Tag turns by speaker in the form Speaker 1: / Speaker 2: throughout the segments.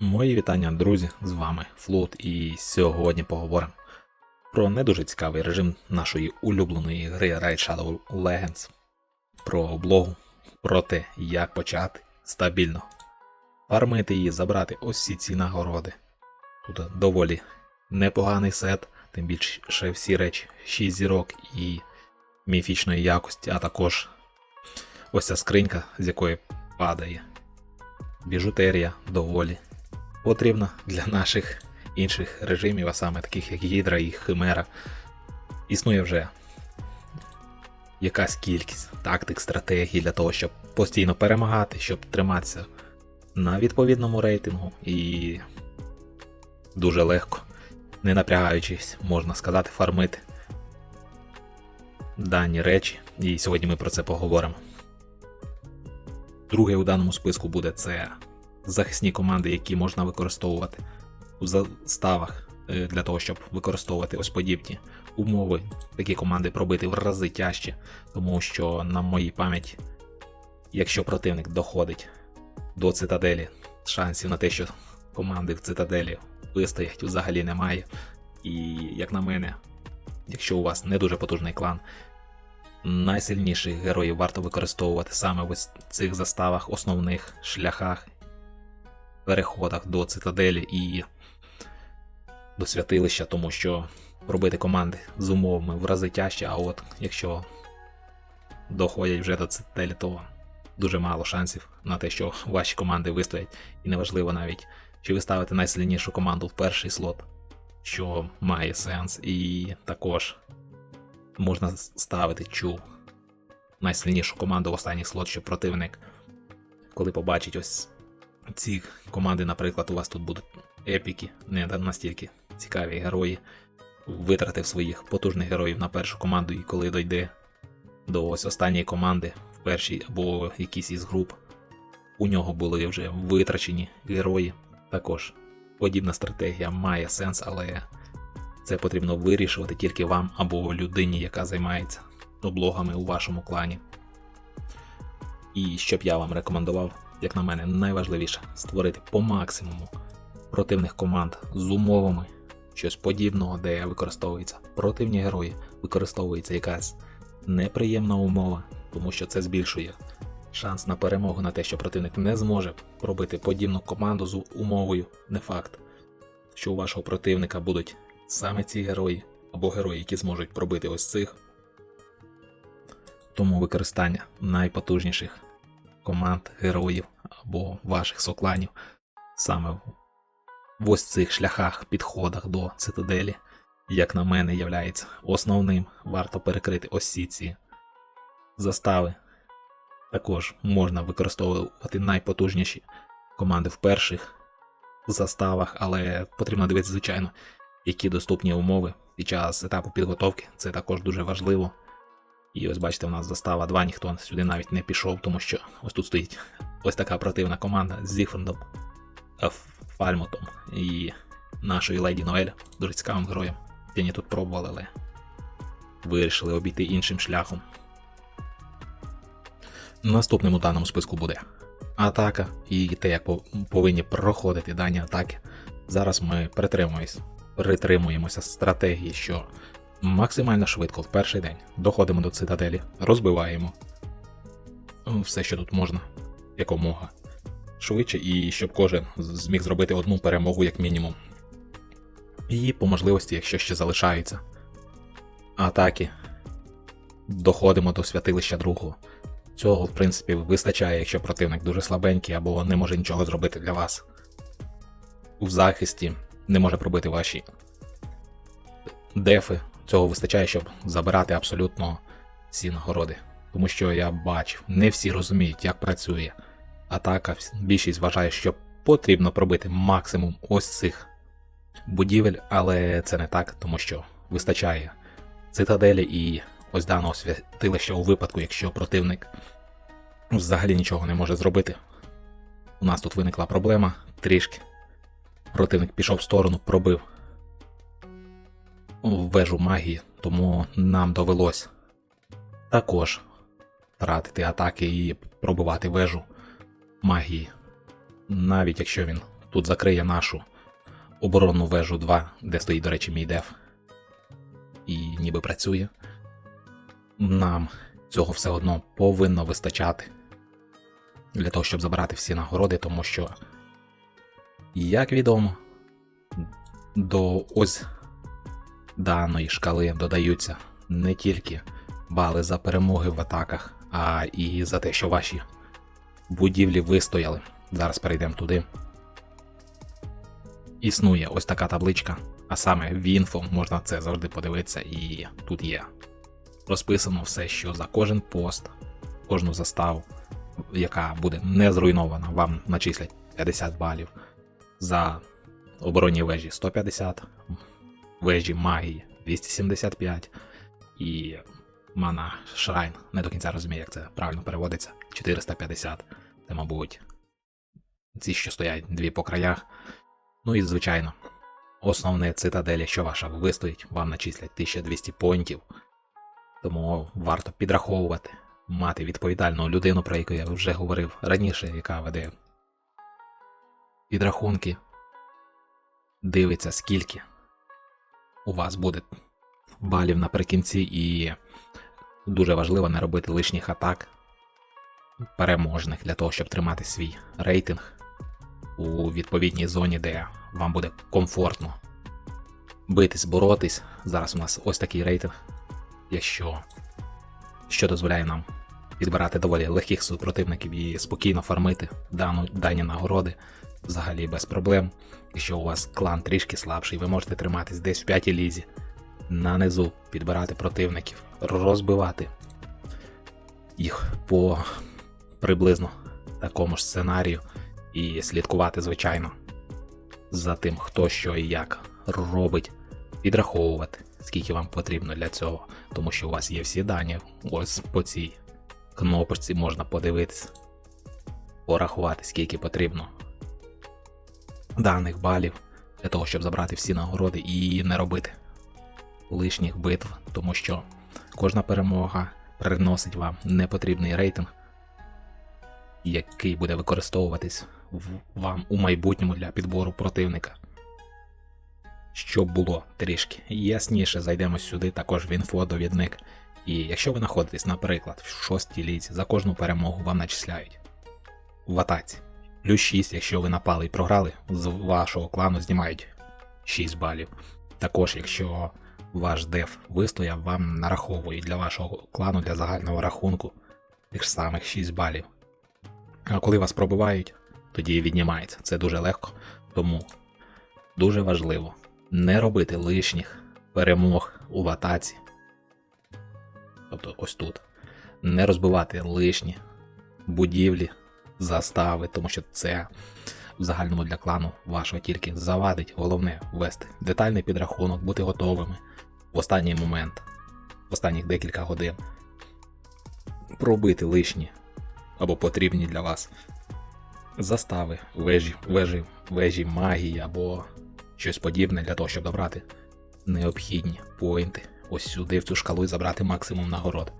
Speaker 1: Мої вітання, друзі, з вами Флут, і сьогодні поговоримо про не дуже цікавий режим нашої улюбленої гри Raid Shadow Legends, про облогу, про те, як почати стабільно фармити її, забрати ось всі ці нагороди. Тут доволі непоганий сет, тим більше всі речі 6 зірок і міфічної якості, а також ось ця скринька, з якої падає. Біжутерія доволі потрібна для наших інших режимів, а саме таких як Гідра і Химера. Існує вже якась кількість тактик, стратегій для того, щоб постійно перемагати, щоб триматися на відповідному рейтингу і дуже легко, не напрягаючись, можна сказати, фармити дані речі. І сьогодні ми про це поговоримо. Друге у даному списку буде це захисні команди, які можна використовувати у заставах е, для того, щоб використовувати ось подібні умови. Такі команди пробити в рази тяжче, тому що на моїй пам'яті, якщо противник доходить до цитаделі, шансів на те, що команди в цитаделі вистоять, взагалі немає. І, як на мене, якщо у вас не дуже потужний клан, найсильніших героїв варто використовувати саме в цих заставах, основних шляхах, переходах до цитаделі і до святилища, тому що робити команди з умовами в рази тяжче, а от якщо доходять вже до цитаделі, то дуже мало шансів на те, що ваші команди вистоять. І неважливо навіть, чи ви ставите найсильнішу команду в перший слот, що має сенс, і також можна ставити чу найсильнішу команду в останній слот, щоб противник, коли побачить ось ці команди, наприклад, у вас тут будуть епіки, не настільки цікаві герої, витратив своїх потужних героїв на першу команду, і коли дойде до ось останньої команди в першій або якійсь із груп, у нього були вже витрачені герої. Також подібна стратегія має сенс, але це потрібно вирішувати тільки вам або людині, яка займається облогами у вашому клані. І що б я вам рекомендував, як на мене, найважливіше створити по максимуму противних команд з умовами, щось подібного, де використовуються противні герої, використовується якась неприємна умова, тому що це збільшує шанс на перемогу на те, що противник не зможе пробити подібну команду з умовою, не факт, що у вашого противника будуть саме ці герої або герої, які зможуть пробити ось цих. Тому використання найпотужніших команд, героїв або ваших сокланів саме в- ось цих шляхах, підходах до цитаделі, як на мене, являється основним. Варто перекрити ось ці застави. Також можна використовувати найпотужніші команди в перших заставах, але потрібно дивитися, звичайно, які доступні умови під час етапу підготовки. Це також дуже важливо. І ось бачите, у нас застава 2, ніхто сюди навіть не пішов, тому що ось тут стоїть ось така противна команда з Зігфрендом, е, Фальмотом і нашою Леді Ноель, дуже цікавим героєм. Тіні тут пробували, але вирішили обійти іншим шляхом. Наступним у даному списку буде атака і те, як повинні проходити дані атаки. Зараз ми притримуємося стратегії, що максимально швидко в перший день доходимо до цитаделі, розбиваємо все, що тут можна, якомога швидше, і щоб кожен зміг зробити одну перемогу як мінімум. І по можливості, якщо ще залишаються атаки, доходимо до святилища другого. Цього, в принципі, вистачає, якщо противник дуже слабенький або не може нічого зробити для вас. В захисті не може пробити ваші дефи. Цього вистачає, щоб забирати абсолютно всі нагороди. Тому що я бачив, не всі розуміють, як працює атака. Більшість вважає, що потрібно пробити максимум ось цих будівель, але це не так, тому що вистачає цитаделі і ось даного святилища у випадку, якщо противник взагалі нічого не може зробити. У нас тут виникла проблема трішки. Противник пішов в сторону, пробив вежу магії, тому нам довелось також тратити атаки і пробивати вежу магії. Навіть якщо він тут закриє нашу оборонну вежу 2, де стоїть, до речі, мій деф. І ніби працює. Нам цього все одно повинно вистачати для того, щоб забирати всі нагороди, тому що, як відомо, до ось даної шкали додаються не тільки бали за перемоги в атаках, а і за те, що ваші будівлі вистояли. Зараз перейдемо туди. Існує ось така табличка, а саме в інфо можна це завжди подивитися, і тут є розписано все, що за кожен пост, кожну заставу, яка буде не зруйнована, вам начислять 50 балів. За оборонні вежі 150, вежі магії 275 і мана Шрайн. Не до кінця розумію, як це правильно переводиться. 450. Це, мабуть, ці, що стоять дві по краях. Ну і звичайно, основне цитаделі, що ваша вистоїть, вам начислять 1200 поінтів. Тому варто підраховувати, мати відповідальну людину, про яку я вже говорив раніше, яка веде підрахунки, дивиться, скільки у вас буде балів наприкінці, і дуже важливо не робити лишніх атак переможних для того, щоб тримати свій рейтинг у відповідній зоні, де вам буде комфортно битись, боротись. Зараз у нас ось такий рейтинг, якщо що дозволяє нам підбирати доволі легких супротивників і спокійно фармити дану, дані нагороди взагалі без проблем. Якщо у вас клан трішки слабший, ви можете триматись десь в п'ятій лізі, на низу підбирати противників, розбивати їх по приблизно такому ж сценарію і слідкувати, звичайно, за тим, хто що і як робить, підраховувати, скільки вам потрібно для цього, тому що у вас є всі дані. Ось по цій кнопочці можна подивитися, порахувати, скільки потрібно даних балів для того, щоб забрати всі нагороди і не робити лишніх битв, тому що кожна перемога приносить вам непотрібний рейтинг, який буде використовуватись вам у майбутньому для підбору противника. Щоб було трішки ясніше, зайдемо сюди, також в інфодовідник. І якщо ви знаходитесь, наприклад, в шостій лізі, за кожну перемогу вам начисляють в атаці. Плюс 6, якщо ви напали і програли, з вашого клану знімають 6 балів. Також, якщо ваш деф вистояв, вам нараховують для вашого клану для загального рахунку тих самих 6 балів. А коли вас пробивають, тоді віднімається. Це дуже легко. Тому дуже важливо не робити лишніх перемог у атаці. Тобто ось тут. Не розбивати лишні будівлі, застави, тому що це в загальному для клану вашого тільки завадить. Головне ввести детальний підрахунок, бути готовими в останній момент, в останніх декілька годин. Пробити лишні або потрібні для вас застави, вежі, вежі, вежі магії або щось подібне для того, щоб добрати необхідні поінти ось сюди, в цю шкалу і забрати максимум нагород.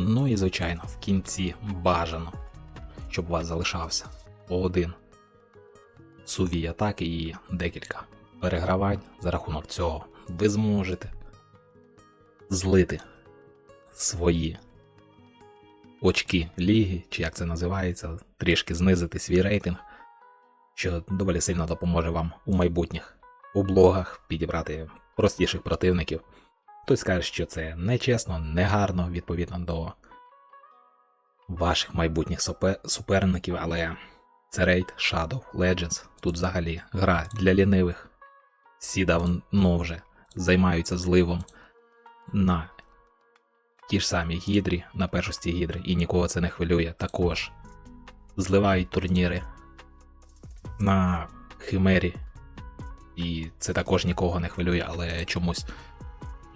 Speaker 1: Ну і звичайно, в кінці бажано, щоб у вас залишався один сувій атаки і декілька перегравань. За рахунок цього ви зможете злити свої очки ліги, чи як це називається, трішки знизити свій рейтинг, що доволі сильно допоможе вам у майбутніх облогах підібрати простіших противників. Хтось скаже, що це нечесно, негарно відповідно до ваших майбутніх супе- суперників, але це рейд Shadow Legends. Тут взагалі гра для лінивих. Всі давно вже займаються зливом на ті ж самі гідрі, на першості гідри, і нікого це не хвилює. Також зливають турніри на Химері. І це також нікого не хвилює, але чомусь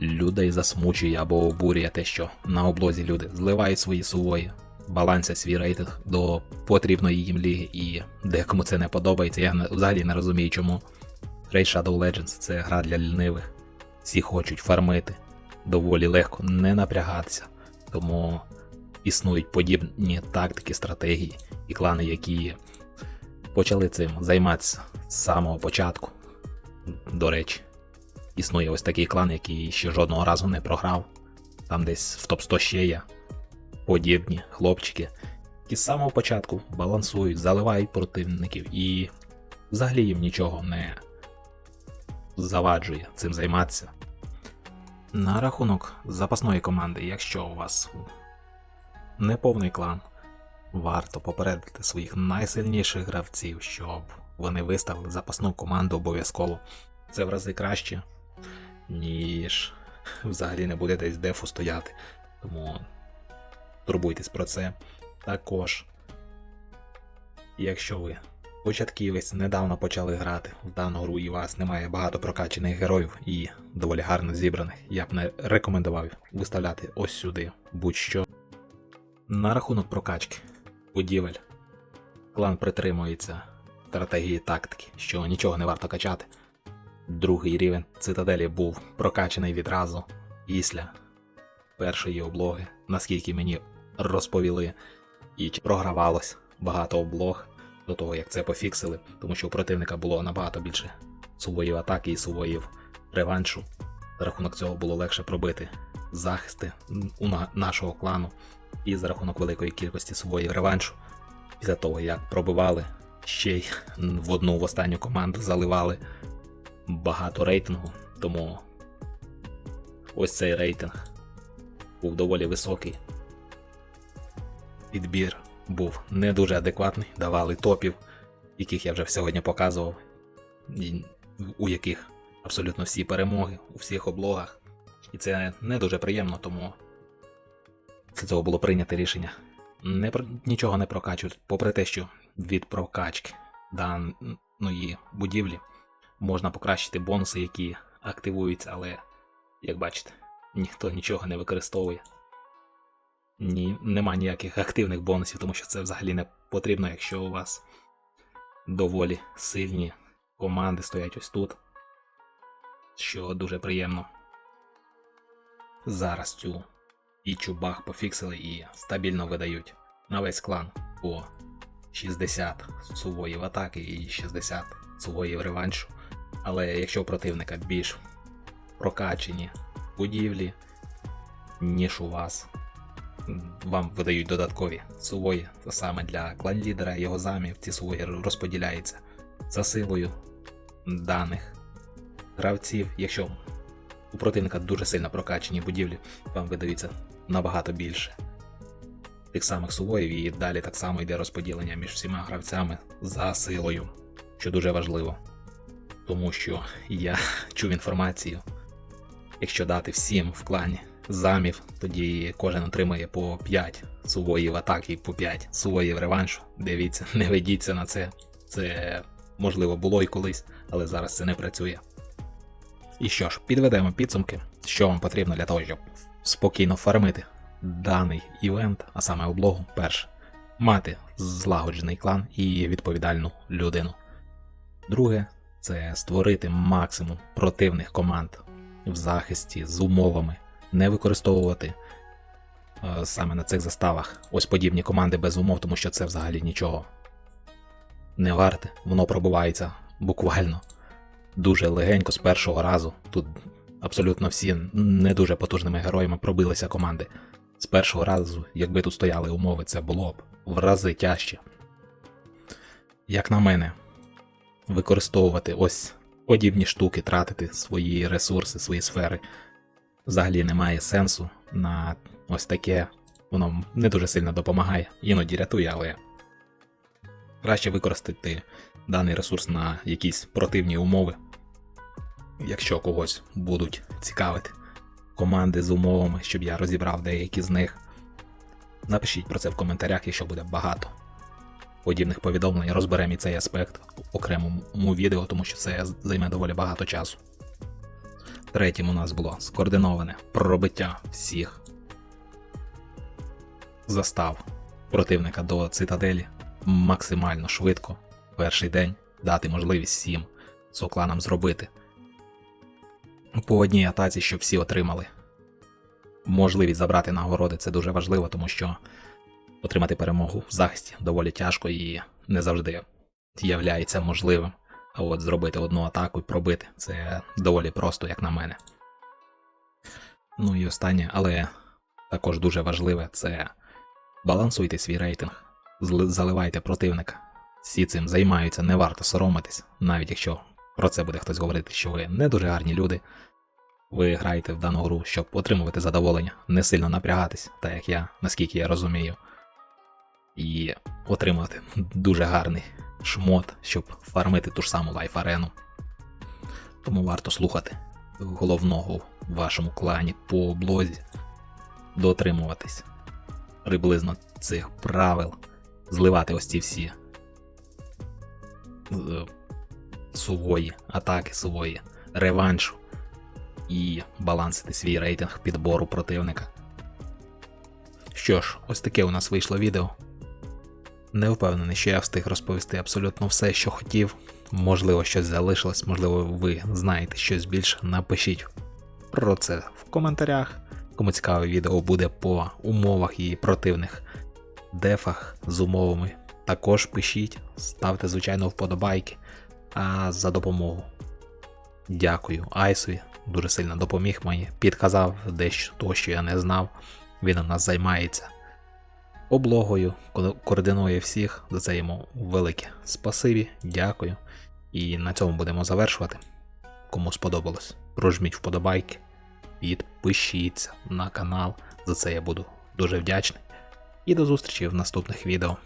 Speaker 1: людей засмучує або обурює те, що на облозі люди зливають свої сувої, балансять свій рейтинг до потрібної їм ліги, і декому це не подобається. Я взагалі не розумію, чому. Raid Shadow Legends це гра для лінивих. Всі хочуть фармити доволі легко, не напрягатися. Тому існують подібні тактики, стратегії і клани, які почали цим займатися з самого початку. До речі, існує ось такий клан, який ще жодного разу не програв. Там десь в топ-100 ще є подібні хлопчики, які з самого початку балансують, заливають противників і взагалі їм нічого не заваджує цим займатися. На рахунок запасної команди, якщо у вас неповний клан, варто попередити своїх найсильніших гравців, щоб вони виставили запасну команду обов'язково. Це в рази краще, ніж взагалі не буде десь дефу стояти. Тому турбуйтесь про це. Також, якщо ви початківець недавно почали грати в дану гру і у вас немає багато прокачаних героїв і доволі гарно зібраних, я б не рекомендував виставляти ось сюди будь-що. На рахунок прокачки будівель. Клан притримується стратегії тактики, що нічого не варто качати. Другий рівень цитаделі був прокачаний відразу після першої облоги, наскільки мені розповіли, і програвалось багато облог до того, як це пофіксили, тому що у противника було набагато більше сувоїв атаки і сувоїв реваншу. За рахунок цього було легше пробити захисти у нашого клану, і за рахунок великої кількості сувоїв реваншу. Після того, як пробивали, ще й в одну в останню команду заливали багато рейтингу, тому ось цей рейтинг був доволі високий. Підбір був не дуже адекватний, давали топів, яких я вже сьогодні показував, у яких абсолютно всі перемоги у всіх облогах. І це не дуже приємно, тому після цього було прийнято рішення не, нічого не прокачувати, попри те, що від прокачки даної будівлі можна покращити бонуси, які активуються, але, як бачите, ніхто нічого не використовує. Ні, нема ніяких активних бонусів, тому що це взагалі не потрібно, якщо у вас доволі сильні команди стоять ось тут, що дуже приємно. Зараз цю і чубах пофіксили і стабільно видають на весь клан по 60 сувоїв атаки і 60 сувоїв реваншу. Але якщо у противника більш прокачені будівлі, ніж у вас, вам видають додаткові сувої, саме для клан-лідера, його замів, ці сувої розподіляються за силою даних гравців. Якщо у противника дуже сильно прокачені будівлі, вам видаються набагато більше тих самих сувоїв, і далі так само йде розподілення між всіма гравцями за силою, що дуже важливо. Тому що я чув інформацію, якщо дати всім в клані замів, тоді кожен отримає по 5 сувоїв атаки, по 5 сувоїв реваншу. Дивіться, не ведіться на це. Це можливо було і колись, але зараз це не працює. І що ж, підведемо підсумки, що вам потрібно для того, щоб спокійно фармити даний івент, а саме облогу, перше, мати злагоджений клан і відповідальну людину. Друге, це створити максимум противних команд в захисті з умовами, не використовувати е, саме на цих заставах ось подібні команди без умов, тому що це взагалі нічого не варте. Воно пробувається буквально дуже легенько з першого разу. Тут абсолютно всі не дуже потужними героями пробилися команди. З першого разу, якби тут стояли умови, це було б в рази тяжче. Як на мене, використовувати ось подібні штуки, тратити свої ресурси, свої сфери взагалі немає сенсу на ось таке. Воно не дуже сильно допомагає, іноді рятує, але краще використати даний ресурс на якісь противні умови, якщо когось будуть цікавити команди з умовами, щоб я розібрав деякі з них. Напишіть про це в коментарях, якщо буде багато подібних повідомлень. Розберемо і цей аспект в окремому відео, тому що це займе доволі багато часу. Третім у нас було скоординоване пробиття всіх застав противника до цитаделі максимально швидко, перший день дати можливість всім сокланам зробити по одній атаці, щоб всі отримали можливість забрати нагороди. Це дуже важливо, тому що отримати перемогу в захисті доволі тяжко і не завжди являється можливим. А от зробити одну атаку і пробити це доволі просто, як на мене. Ну і останнє, але також дуже важливе це балансуйте свій рейтинг, заливайте противника. Всі цим займаються, не варто соромитись, навіть якщо про це буде хтось говорити, що ви не дуже гарні люди. Ви граєте в дану гру, щоб отримувати задоволення, не сильно напрягатись, так як я, наскільки я розумію, і отримати дуже гарний шмот, щоб фармити ту ж саму лайф-арену. Тому варто слухати головного в вашому клані по блозі, дотримуватись приблизно цих правил, зливати ось ці всі е, сувої атаки, сувої реваншу і балансити свій рейтинг підбору противника. Що ж, ось таке у нас вийшло відео. Не впевнений, що я встиг розповісти абсолютно все, що хотів. Можливо, щось залишилось, можливо, ви знаєте щось більше. Напишіть про це в коментарях. Кому цікаве відео буде по умовах і противних дефах з умовами. Також пишіть, ставте, звичайно, вподобайки. А за допомогу. Дякую Айсові, дуже сильно допоміг мені, підказав дещо того, що я не знав. Він у нас займається облогою, ко- координує всіх. За це йому велике спасибі, дякую. І на цьому будемо завершувати. Кому сподобалось, прожміть вподобайки, підпишіться на канал. За це я буду дуже вдячний. І до зустрічі в наступних відео.